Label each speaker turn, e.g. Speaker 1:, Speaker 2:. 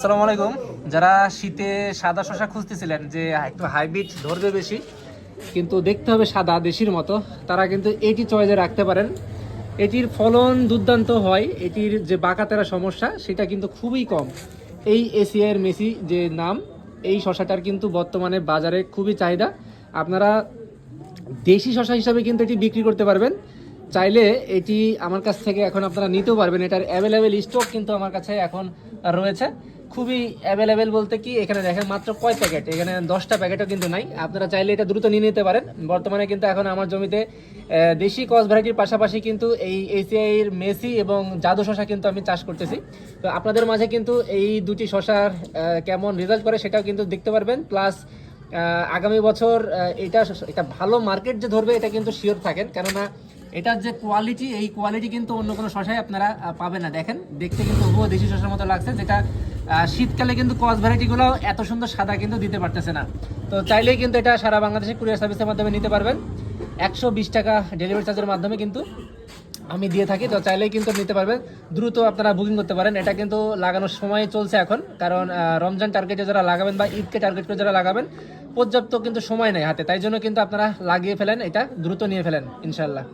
Speaker 1: আসসালামু আলাইকুম। যারা শীতে সাদা শশা খুঁজতেছিলেন যে একটু হাইব্রিড ধরবে বেশি, কিন্তু দেখতে হবে সাদা দেশির মতো, তারা কিন্তু এটি চয়েসে রাখতে পারেন। এটির ফলন দুর্দান্ত হয়, এটির যে বাঁকাতেরা সমস্যা, সেটা কিন্তু খুবই কম। এই এশিয়ার মেসি যে নাম, এই শশাটার কিন্তু বর্তমানে বাজারে খুবই চাহিদা। আপনারা দেশি শশা হিসাবে কিন্তু এটি বিক্রি করতে পারবেন। চাইলে এটি আমার কাছ থেকে এখন আপনারা নিতেও পারবেন। এটার অ্যাভেলেবেল স্টক কিন্তু আমার কাছে এখন রয়েছে। খুবই অ্যাভেলেবেল বলতে কি, এখানে দেখেন মাত্র কয় প্যাকেট? এখানে দশটা প্যাকেটও কিন্তু নাই। আপনারা চাইলে এটা দ্রুত নিয়ে নিতে পারেন। বর্তমানে কিন্তু এখন আমার জমিতে দেশি কস ভ্যারাইটির পাশাপাশি কিন্তু এই এসিআইয়ের মেসি এবং জাদু শশা কিন্তু আমি চাষ করতেছি। তো আপনাদের মাঝে কিন্তু এই দুটি শশার কেমন রেজাল্ট করে সেটাও কিন্তু দেখতে পারবেন। প্লাস আগামী বছর এটা এটা ভালো মার্কেট যে ধরবে, এটা কিন্তু শিওর থাকেন। কেননা এটার যে কোয়ালিটি এই কোয়ালিটি কিন্তু অন্য কোনো শশায় আপনারা পাবেন না। দেখেন, দেখতে কিন্তু হুবহু দেশি শশার মতো লাগছে, যেটা শীতকালে কিন্তু কস ভ্যারাইটিগুলো এত সুন্দর সাদা কিন্তু দিতে পারতেছে না। তো চাইলেই কিন্তু এটা সারা বাংলাদেশে কুরিয়ার সার্ভিসের মাধ্যমে নিতে পারবেন। একশো বিশ টাকা ডেলিভারি চার্জের মাধ্যমে কিন্তু আমি দিয়ে থাকি, তো চাইলেই কিন্তু নিতে পারবেন। দ্রুত আপনারা বুকিং করতে পারেন। এটা কিন্তু লাগানোর সময় চলছে এখন, কারণ রমজান টার্গেটে যারা লাগাবেন বা ঈদকে টার্গেট করে যারা লাগাবেন, পর্যাপ্ত কিন্তু সময় নেই হাতে, তাই জন্য কিন্তু আপনারা লাগিয়ে ফেলেন, এটা দ্রুত নিয়ে ফেলেন ইনশাল্লাহ